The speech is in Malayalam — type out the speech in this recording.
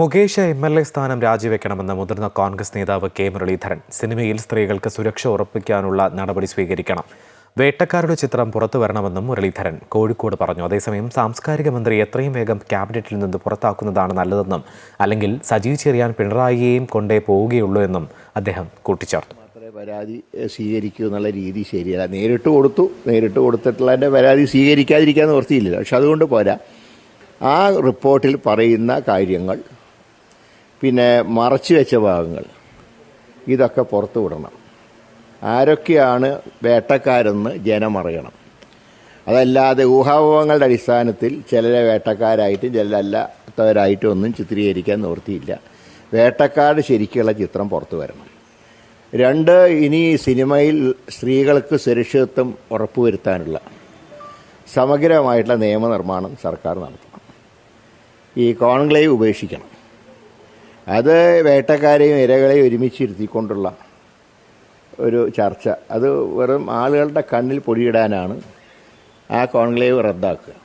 മുകേഷ് എം എൽ എ സ്ഥാനം രാജിവെക്കണമെന്ന് മുതിർന്ന കോൺഗ്രസ് നേതാവ് കെ മുരളീധരൻ സിനിമയിൽ സ്ത്രീകൾക്ക് സുരക്ഷ ഉറപ്പിക്കാനുള്ള നടപടി സ്വീകരിക്കണം. വേട്ടക്കാരുടെ ചിത്രം പുറത്തു വരണമെന്നും മുരളീധരൻ കോഴിക്കോട് പറഞ്ഞു. അതേസമയം സാംസ്കാരിക മന്ത്രി എത്രയും വേഗം ക്യാബിനറ്റിൽ നിന്ന് പുറത്താക്കുന്നതാണ് നല്ലതെന്നും അല്ലെങ്കിൽ സജീവ് ചെറിയാൻ പിണറായിയെയും കൊണ്ടേ പോവുകയുള്ളൂ എന്നും അദ്ദേഹം കൂട്ടിച്ചേർത്തു. പരാതി സ്വീകരിക്കൂ എന്നുള്ള രീതി ശരിയല്ല. നേരിട്ട് കൊടുത്തു നേരിട്ട് കൊടുത്തിട്ടുള്ളതിന്റെ പരാതി സ്വീകരിക്കാതിരിക്കാൻ നിർത്തിയില്ല പക്ഷെ അതുകൊണ്ട് പോരാ. ആ റിപ്പോർട്ടിൽ പറയുന്ന കാര്യങ്ങൾ പിന്നെ മറച്ചു വെച്ച ഭാഗങ്ങൾ. ഇതൊക്കെ പുറത്തു വിടണം. ആരൊക്കെയാണ് വേട്ടക്കാരെന്ന് ജനമറിയണം അതല്ലാതെ ഊഹാപോഹങ്ങളുടെ അടിസ്ഥാനത്തിൽ ചിലരെ വേട്ടക്കാരായിട്ടും ചിലരല്ലാത്തവരായിട്ടും ഒന്നും ചിത്രീകരിക്കാൻ നിവൃത്തിയില്ല. വേട്ടക്കാട് ശരിക്കുള്ള ചിത്രം പുറത്തു വരണം. രണ്ട് ഇനി സിനിമയിൽ സ്ത്രീകൾക്ക് സുരക്ഷിതത്വം ഉറപ്പുവരുത്താനുള്ള സമഗ്രമായിട്ടുള്ള നിയമനിർമ്മാണം സർക്കാർ നടത്തണം. ഈ കോൺക്ലേവ് ഉപേക്ഷിക്കണം. അത് വേട്ടക്കാരെയും ഇരകളെയും ഒരുമിച്ചിരുത്തിക്കൊണ്ടുള്ള ഒരു ചർച്ച. അത് വെറും ആളുകളുടെ കണ്ണിൽ പൊടിയിടാനാണ് ആ കോൺക്ലേവ് റദ്ദാക്കുക.